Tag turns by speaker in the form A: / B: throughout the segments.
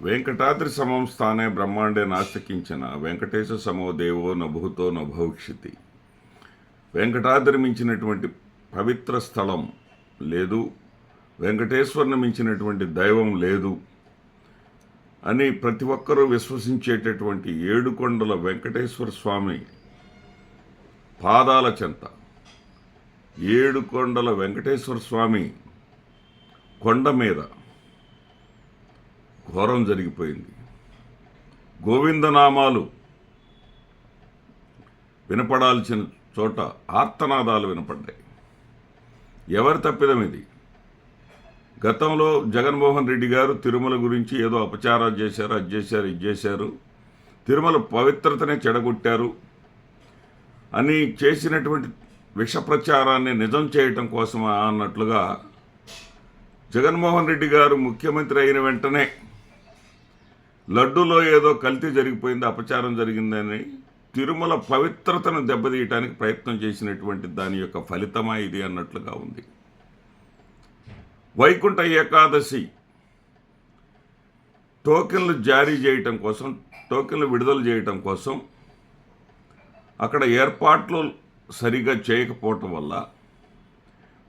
A: వెంకటాద్రి సమం స్థానే బ్రహ్మాండే నాస్తికించిన వెంకటేశ సమో దేవో నభూతో నభవిష్యతి వెంకటాద్రి మించినటువంటి పవిత్ర స్థలం లేదు. వెంకటేశ్వరుని మించినటువంటి దైవం లేదు అని ప్రతి ఒక్కరూ విశ్వసించేటటువంటి ఏడుకొండల వెంకటేశ్వర స్వామి పాదాల చెంత. ఏడుకొండల వెంకటేశ్వర స్వామి కొండ మీద ఘోరం జరిగిపోయింది. గోవిందనామాలు వినపడాల్సిన చోట ఆర్తనాదాలు వినపడ్డాయి. ఎవరి తప్పిదం ఇది? గతంలో జగన్మోహన్ రెడ్డి గారు తిరుమల గురించి ఏదో అపచారాలు చేశారు అది చేశారు ఇది చేశారు. తిరుమల పవిత్రతనే చెడగొట్టారు అని చేసినటువంటి విష ప్రచారాన్ని నిజం చేయటం కోసమా అన్నట్లుగా జగన్మోహన్ రెడ్డి గారు ముఖ్యమంత్రి అయిన వెంటనే లడ్డూలో ఏదో కల్తీ జరిగిపోయింది అపచారం జరిగిందని తిరుమల పవిత్రతను దెబ్బతీయటానికి ప్రయత్నం చేసినటువంటి దాని యొక్క ఫలితమా ఇది అన్నట్లుగా ఉంది. వైకుంఠ ఏకాదశి టోకెన్లు జారీ చేయటం కోసం టోకెన్లు విడుదల చేయటం కోసం అక్కడ ఏర్పాట్లు సరిగా చేయకపోవటం వల్ల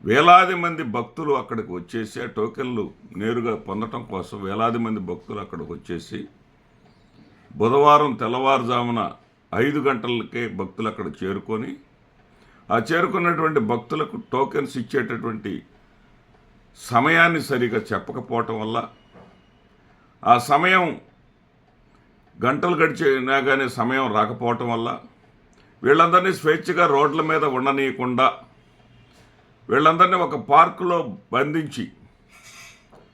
A: వేలాది మంది భక్తులు అక్కడికి వచ్చేసి ఆ టోకెన్లు నేరుగా పొందటం కోసం వేలాది మంది భక్తులు అక్కడికి వచ్చేసి బుధవారం తెల్లవారుజామున ఐదు గంటలకే భక్తులు అక్కడ చేరుకొని ఆ చేరుకున్నటువంటి భక్తులకు టోకెన్స్ ఇచ్చేటటువంటి సమయాన్ని సరిగా చెప్పకపోవటం వల్ల ఆ సమయం గంటలు గడిచినా కానీ సమయం రాకపోవటం వల్ల వీళ్ళందరినీ స్వేచ్ఛగా రోడ్ల మీద ఉండనీయకుండా వీళ్ళందరినీ ఒక పార్కులో బంధించి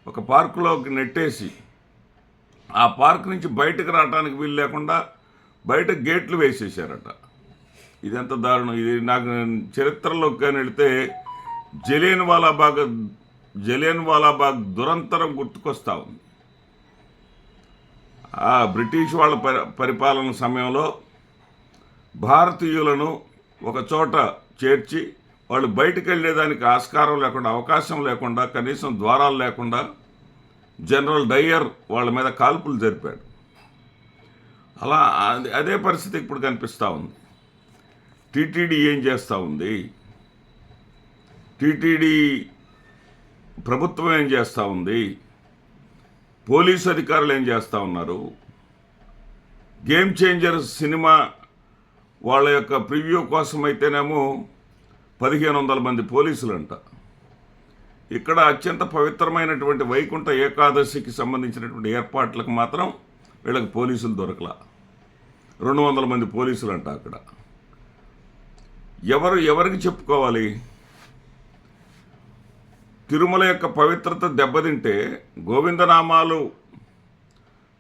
A: ఒక పార్కులోకి నెట్టేసి ఆ పార్క్ నుంచి బయటకు రావడానికి వీలు లేకుండా బయట గేట్లు వేసేసారట ఇదెంత దారుణం? ఇది నాకు చరిత్రలోకి కానీ వెళితే జలియన్ వాలాబాగ్ జలియన్ వాలాబాగ్ దురంతరం గుర్తుకొస్తా ఉంది. ఆ బ్రిటిష్ వాళ్ళ పరి పరిపాలన సమయంలో భారతీయులను ఒక చోట చేర్చి వాళ్ళు బయటికి వెళ్ళేదానికి ఆస్కారం లేకుండా అవకాశం లేకుండా కనీసం ద్వారాలు లేకుండా జనరల్ డయ్యర్ వాళ్ళ మీద కాల్పులు జరిపాడు. అలా అదే పరిస్థితి ఇప్పుడు కనిపిస్తూ ఉంది. టీటీడీ ఏం చేస్తూ ఉంది? టీటీడీ ప్రభుత్వం ఏం చేస్తూ ఉంది? పోలీసు అధికారులు ఏం చేస్తూ ఉన్నారు? గేమ్ చేంజర్ సినిమా వాళ్ళ యొక్క ప్రివ్యూ కోసం అయితేనేమో పదిహేను వందల మంది పోలీసులంట. ఇక్కడ అత్యంత పవిత్రమైనటువంటి వైకుంఠ ఏకాదశికి సంబంధించినటువంటి ఏర్పాట్లకు మాత్రం వీళ్ళకి పోలీసులు దొరకల. రెండు వందల మంది పోలీసులు అంట అక్కడ. ఎవరు ఎవరికి చెప్పుకోవాలి? తిరుమల యొక్క పవిత్రత దెబ్బతింటే గోవిందనామాలు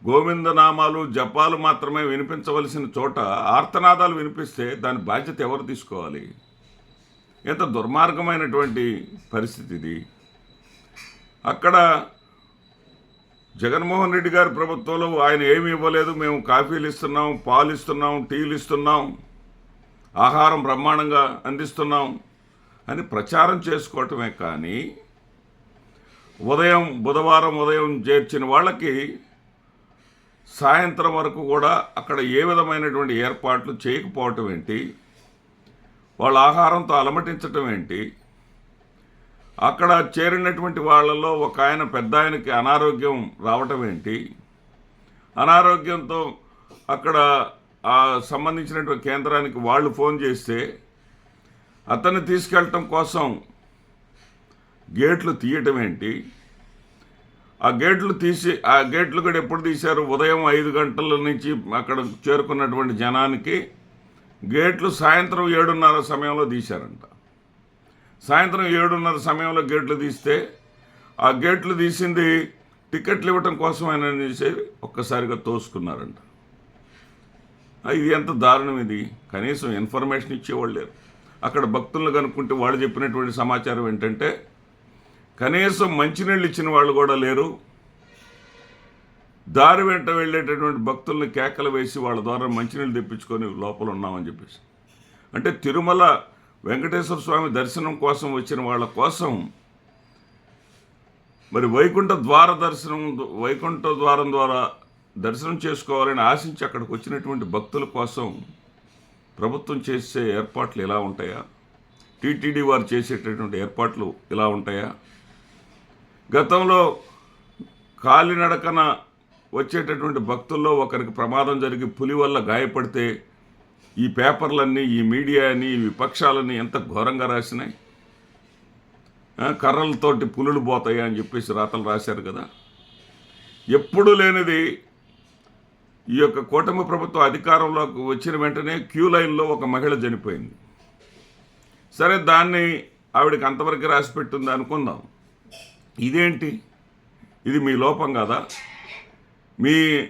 A: గోవిందనామాలు జపాలు మాత్రమే వినిపించవలసిన చోట ఆర్తనాదాలు వినిపిస్తే దాని బాధ్యత ఎవరు తీసుకోవాలి? ఎంత దుర్మార్గమైనటువంటి పరిస్థితి ఇది అక్కడ జగన్మోహన్ రెడ్డి గారి ప్రభుత్వంలో ఆయన ఏమి ఇవ్వలేదు. మేము కాఫీలు ఇస్తున్నాం పాలు ఇస్తున్నాం టీలు ఇస్తున్నాం ఆహారం బ్రహ్మాండంగా అందిస్తున్నాం అని ప్రచారం చేసుకోవటమే కానీ ఉదయం బుధవారం ఉదయం చేర్చిన వాళ్ళకి సాయంత్రం వరకు కూడా అక్కడ ఏ విధమైనటువంటి ఏర్పాట్లు చేయకపోవటం ఏంటి? వాళ్ళ ఆహారంతో అలమటించటం ఏంటి? అక్కడ చేరినటువంటి వాళ్ళలో ఒక ఆయన పెద్ద ఆయనకి అనారోగ్యం రావటం ఏంటి? అనారోగ్యంతో అక్కడ ఆ సంబంధించినటువంటి కేంద్రానికి వాళ్ళు ఫోన్ చేస్తే అతన్ని తీసుకెళ్ళటం కోసం గేట్లు తీయటం ఏంటి? ఆ గేట్లు తీసి ఆ గేట్లు కూడా ఎప్పుడు తీశారు? ఉదయం ఐదు గంటల నుంచి అక్కడ చేరుకున్నటువంటి జనానికి గేట్లు సాయంత్రం ఏడున్నర సమయంలో తీశారంట. సాయంత్రం ఏడున్నర సమయంలో గేట్లు తీస్తే ఆ గేట్లు తీసింది టికెట్లు ఇవ్వటం కోసం ఆయన చేసేది ఒక్కసారిగా తోసుకున్నారంట. ఇది ఎంత దారుణం ఇది. కనీసం ఇన్ఫర్మేషన్ ఇచ్చేవాళ్ళు లేరు. అక్కడ భక్తులను కనుక్కుంటే వాళ్ళు చెప్పినటువంటి సమాచారం ఏంటంటే కనీసం మంచినీళ్ళు ఇచ్చిన వాళ్ళు కూడా లేరు. దారి వెంట వెళ్ళేటటువంటి భక్తుల్ని కేకలు వేసి వాళ్ళ ద్వారా మంచినీళ్ళు తెప్పించుకొని లోపల ఉన్నామని చెప్పేసి. అంటే తిరుమల వెంకటేశ్వర స్వామి దర్శనం కోసం వచ్చిన వాళ్ళ కోసం మరి వైకుంఠ ద్వార దర్శనం వైకుంఠ ద్వారం ద్వారా దర్శనం చేసుకోవాలని ఆశించి అక్కడికి వచ్చినటువంటి భక్తుల కోసం ప్రభుత్వం చేసే ఏర్పాట్లు ఎలా ఉంటాయా? టీటీడీ వారు చేసేటటువంటి ఏర్పాట్లు ఇలా ఉంటాయా? గతంలో కాలినడకన వచ్చేటటువంటి భక్తుల్లో ఒకరికి ప్రమాదం జరిగి పులి వల్ల గాయపడితే ఈ పేపర్లన్నీ ఈ మీడియాని ఈ విపక్షాలన్నీ ఎంత ఘోరంగా రాసినాయి? కర్రలతోటి పులులు పోతాయి అని చెప్పేసి రాతలు రాశారు కదా. ఎప్పుడు లేనిది ఈ యొక్క కూటమి ప్రభుత్వం అధికారంలోకి వచ్చిన వెంటనే క్యూ లైన్లో ఒక మహిళ చనిపోయింది. సరే దాన్ని ఆవిడకి అంతవరకు రాసి పెట్టింది అనుకుందాం. ఇదేంటి? ఇది మీ లోపం కదా? మీ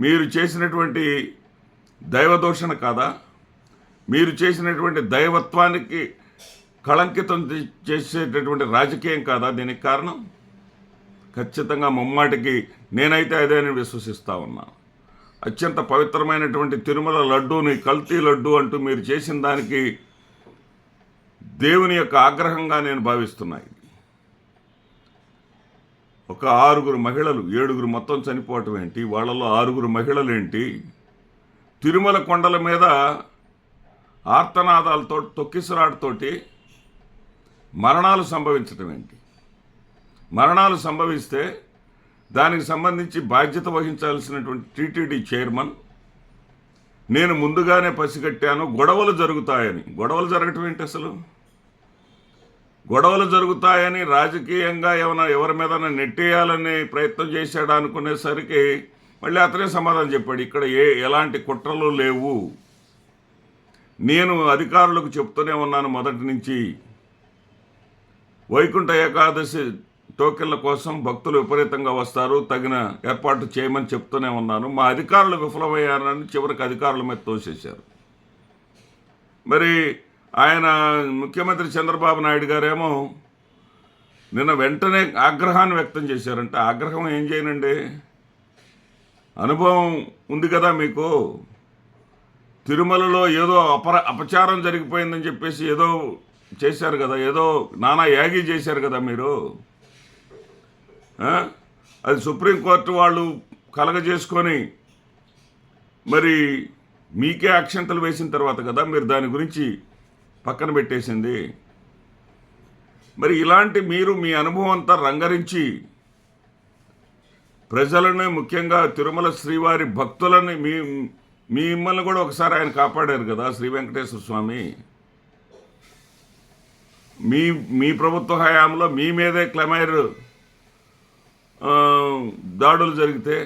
A: మీరు చేసినటువంటి దైవదోషణ కాదా? మీరు చేసినటువంటి దైవత్వానికి కళంకితం చేసేటటువంటి రాజకీయం కాదా? దీనికి కారణం? ఖచ్చితంగా ముమ్మాటికి నేనైతే అదే అని విశ్వసిస్తా ఉన్నా. అత్యంత పవిత్రమైనటువంటి తిరుమల లడ్డూని కల్తీ లడ్డు అంటూ మీరు చేసిన దానికి దేవుని యొక్క ఆగ్రహంగా నేను భావిస్తున్నా ఒక ఆరుగురు మహిళలు ఏడుగురు మొత్తం చనిపోవటం ఏంటి? వాళ్ళలో ఆరుగురు మహిళలు ఏంటి? తిరుమల కొండల మీద ఆర్తనాదాలతో తొక్కిసరాటతోటి మరణాలు సంభవించటం ఏంటి? మరణాలు సంభవిస్తే దానికి సంబంధించి బాధ్యత వహించాల్సినటువంటి టీటీడీ చైర్మన్ నేను ముందుగానే పసిగట్టాను గొడవలు జరుగుతాయని. గొడవలు జరగటం ఏంటి అసలు? గొడవలు జరుగుతాయని రాజకీయంగా ఏమైనా ఎవరి మీద నెట్టేయాలని ప్రయత్నం చేశాడు అనుకునేసరికి మళ్ళీ అతనే సమాధానం చెప్పాడు ఇక్కడ ఏ ఎలాంటి కుట్రలు లేవు. నేను అధికారులకు చెప్తూనే ఉన్నాను మొదటి నుంచి. వైకుంఠ ఏకాదశి టోకెన్ల కోసం భక్తులు విపరీతంగా వస్తారు. తగిన ఏర్పాటు చేయమని చెప్తూనే ఉన్నాను. మా అధికారులు విఫలమయ్యారని చివరికి అధికారుల మీద తోసేశారు. మరి ఆయన ముఖ్యమంత్రి చంద్రబాబు నాయుడు గారేమో నిన్న వెంటనే ఆగ్రహాన్ని వ్యక్తం చేశారంటే. ఆగ్రహం ఏం చేయనండి? అనుభవం ఉంది కదా మీకు? తిరుమలలో ఏదో అపర అపచారం జరిగిపోయిందని చెప్పేసి ఏదో చేశారు కదా ఏదో నానా యాగి చేశారు కదా మీరు? అది సుప్రీంకోర్టు వాళ్ళు కలగజేసుకొని మరి మీకే అక్షంతలు వేసిన తర్వాత కదా మీరు దాని గురించి పక్కన పెట్టేసింది. మరి ఇలాంటి మీరు మీ అనుభవం అంతా రంగరించి ప్రజలను ముఖ్యంగా తిరుమల శ్రీవారి భక్తులని మీ మిమ్మల్ని కూడా ఒకసారి ఆయన కాపాడారు కదా శ్రీ వెంకటేశ్వర స్వామి. మీ మీ ప్రభుత్వ హయాంలో మీ మీదే క్లమైర్ దాడులు జరిగితే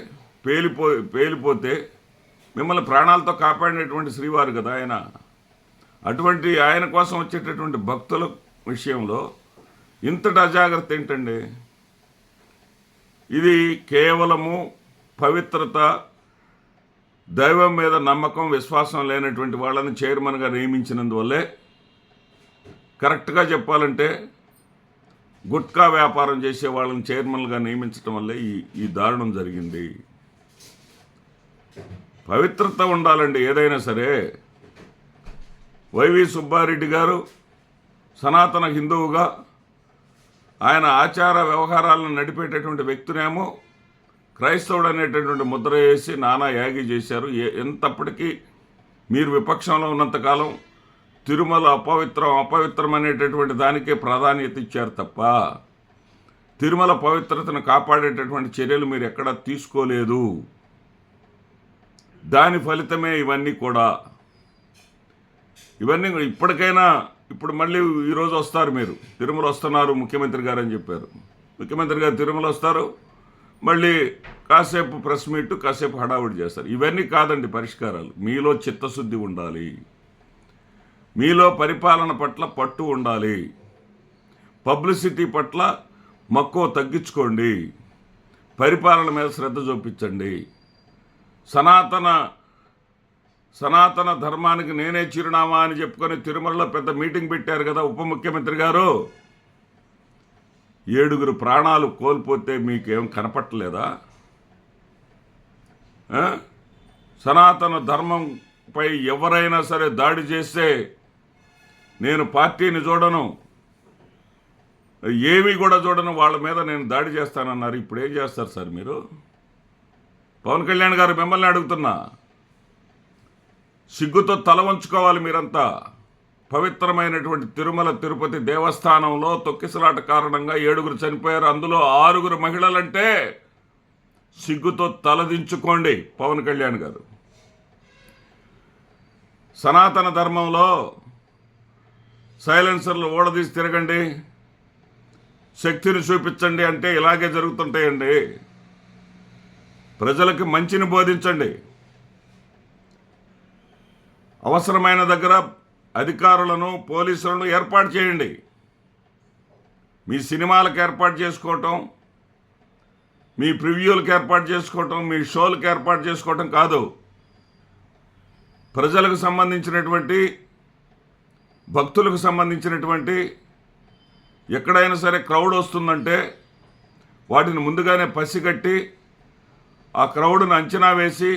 A: పేలిపో పేలిపోతే మిమ్మల్ని ప్రాణాలతో కాపాడినటువంటి శ్రీవారు కదా ఆయన. అటువంటి ఆయన కోసం వచ్చేటటువంటి భక్తుల విషయంలో ఇంతటి అజాగ్రత్త ఏంటండి? ఇది కేవలము పవిత్రత దైవం మీద నమ్మకం విశ్వాసం లేనటువంటి వాళ్ళని చైర్మన్గా నియమించినందువల్లే కరెక్ట్గా చెప్పాలంటే గుట్కా వ్యాపారం చేసే వాళ్ళని చైర్మన్గా నియమించడం వల్లే ఈ ఈ దారుణం జరిగింది. పవిత్రత ఉండాలండి ఏదైనా సరే. వైవి సుబ్బారెడ్డి గారు సనాతన హిందువుగా ఆయన ఆచార వ్యవహారాలను నడిపేటటువంటి వ్యక్తినేమో క్రైస్తవుడు అనేటటువంటి ముద్ర వేసి నానా యాగి చేశారు. ఎంతప్పటికీ మీరు విపక్షంలో ఉన్నంతకాలం తిరుమల అపవిత్రం అపవిత్రం అనేటటువంటి దానికే ప్రాధాన్యత ఇచ్చారు తప్ప తిరుమల పవిత్రతను కాపాడేటటువంటి చర్యలు మీరు ఎక్కడా తీసుకోలేదు. దాని ఫలితమే ఇవన్నీ కూడా. ఇవన్నీ ఇప్పటికైనా ఇప్పుడు మళ్ళీ ఈరోజు వస్తారు మీరు. తిరుమల వస్తున్నారు ముఖ్యమంత్రి గారు అని చెప్పారు. ముఖ్యమంత్రి గారు తిరుమల వస్తారు. మళ్ళీ కాసేపు ప్రెస్ మీట్ కాసేపు హడావుడి చేస్తారు. ఇవన్నీ కాదండి పరిష్కారాలు. మీలో చిత్తశుద్ధి ఉండాలి. మీలో పరిపాలన పట్ల పట్టు ఉండాలి. పబ్లిసిటీ పట్ల మక్కువ తగ్గించుకోండి. పరిపాలన మీద శ్రద్ధ చూపించండి. సనాతన సనాతన ధర్మానికి నేనే చిరునామా అని చెప్పుకొని తిరుమలలో పెద్ద మీటింగ్ పెట్టారు కదా ఉప ముఖ్యమంత్రి గారు. ఏడుగురు ప్రాణాలు కోల్పోతే మీకేం కనపట్టలేదా? సనాతన ధర్మంపై ఎవరైనా సరే దాడి చేస్తే నేను పార్టీని చూడను. ఏమీ కూడా చూడను వాళ్ళ మీద నేను దాడి చేస్తానన్నారు. ఇప్పుడు ఏం చేస్తారు సార్ మీరు? పవన్ కళ్యాణ్ గారు మిమ్మల్ని అడుగుతున్నా. సిగ్గుతో తల వంచుకోవాలి మీరంతా. పవిత్రమైనటువంటి తిరుమల తిరుపతి దేవస్థానంలో తొక్కిసలాట కారణంగా ఏడుగురు చనిపోయారు. అందులో ఆరుగురు మహిళలంటే సిగ్గుతో తలదించుకోండి పవన్ కళ్యాణ్ గారు. సనాతన ధర్మంలో సైలెన్సర్లు ఓడదీసి తిరగండి. శక్తిని చూపించండి అంటే ఇలాగే జరుగుతుంటాయండి. ప్రజలకి మంచిని బోధించండి. అవసరమైన దగ్గర అధికారులను పోలీసులను ఏర్పాటు చేయండి. మీ సినిమాలకు ఏర్పాటు చేసుకోవటం మీ ప్రివ్యూలకు ఏర్పాటు చేసుకోవటం మీ షోలకు ఏర్పాటు చేసుకోవటం కాదు. ప్రజలకు సంబంధించినటువంటి భక్తులకు సంబంధించినటువంటి ఎక్కడైనా సరే క్రౌడ్ వస్తుందంటే వాటిని ముందుగానే పసిగట్టి ఆ క్రౌడ్ను అంచనా వేసి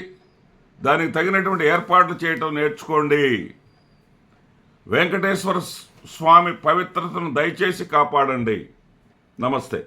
A: దానికి తగినటువంటి ఏర్పాట్లు చేయటం నేర్చుకోండి. వెంకటేశ్వర స్వామి పవిత్రతను దయచేసి కాపాడండి. నమస్తే.